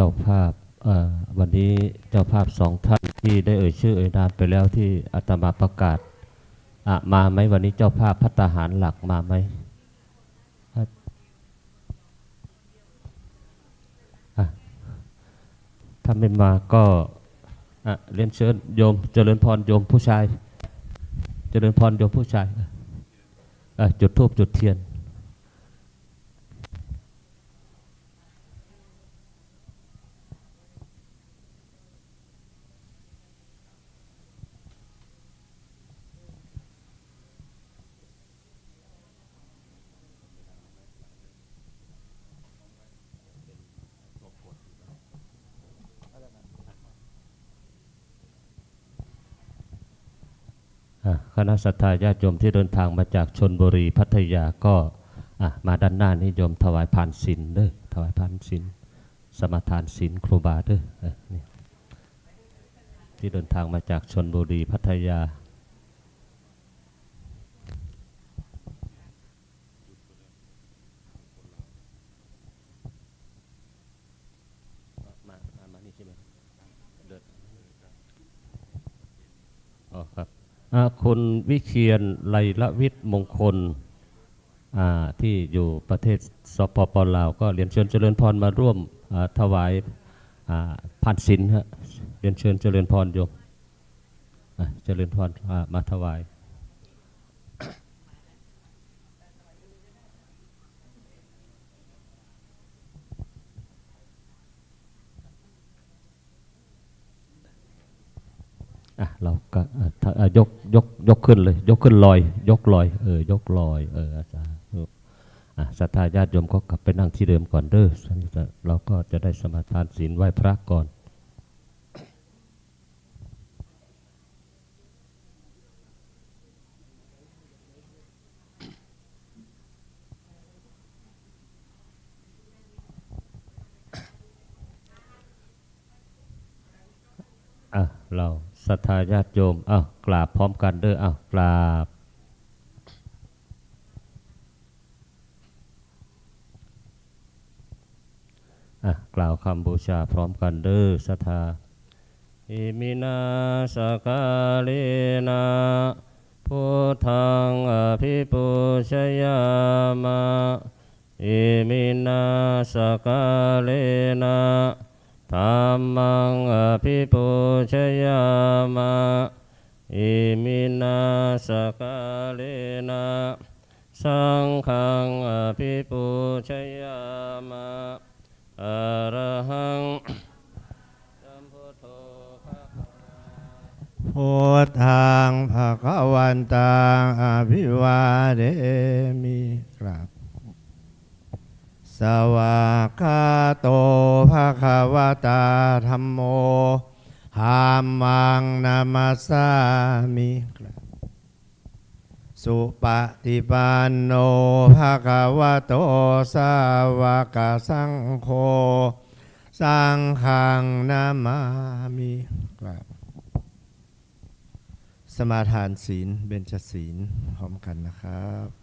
เจ้าภาพอ่อวันนี้เจ้าภาพสองท่านที่ได้เอ่ยชื่อเอ่ยนามไปแล้วที่อาตมาประกาศอะมาไหมวันนี้เจ้าภาพพัตตาหารหลักมาไหมอะถ้าไม่มาก็อะเรียนเชิญโยมเจริญพรโยมผู้ชาย เจริญพรโยมผู้ชายอะจุดธูปจุดเทียน คณะสัตยาญาติโยมที่เดินทางมาจากชนบุรีพัทยาก็มาด้านหน้านิยมถวายพานศิลเด้อถวายพานศิลสมทานศิลครูบาเด้อที่เดินทางมาจากชนบุรีพัทยามามานี่ใช่ไหมเดินอ๋อ คุณวิเชียนไลละวิทย์มงคลที่อยู่ประเทศสปปลาวก็เรียนเชิญเจริญพรมาร่วมถวายผ่านศิลฮะเรียนเชิญเจริญพรโยมเจริญพรมาถวาย อะเราก็ยกยกยกขึ้นเลย ยกขึ้นลอย ยกลอยเออยกลอยเอออาจารย์อะศรัทธาญาติโยมก็กลับไปนั่งที่เดิมก่อนเด้อเราก็จะได้สมาทานศีลไหว้พระก่อน อะเราศรัทธาญาติโยมอ้าวกราบพร้อมกันเด้ออ้าวกราบ อะกล่าวคำบูชาพร้อมกันเด้อศรัทธาอิมินาสกาเลนะพุทธังอภิปุชยามะอิมินาสกาเลนะ ธรรมังอภิปุชยามะอิมินาสกาเลนะสังฆังอภิปุชยามะอะระหังสัมทโธภะคะพุทธังภะคะวันตังอภิวาเดมิกราบ สวากาโตภะคะวะตาธรรมโมหามังนามาสามิกราบสุปฏิปันโนภะคะวะโตสาวกสังโฆสังฆังนามามิกราบสมาทานศีลเบญจศีลพร้อมกันนะครับ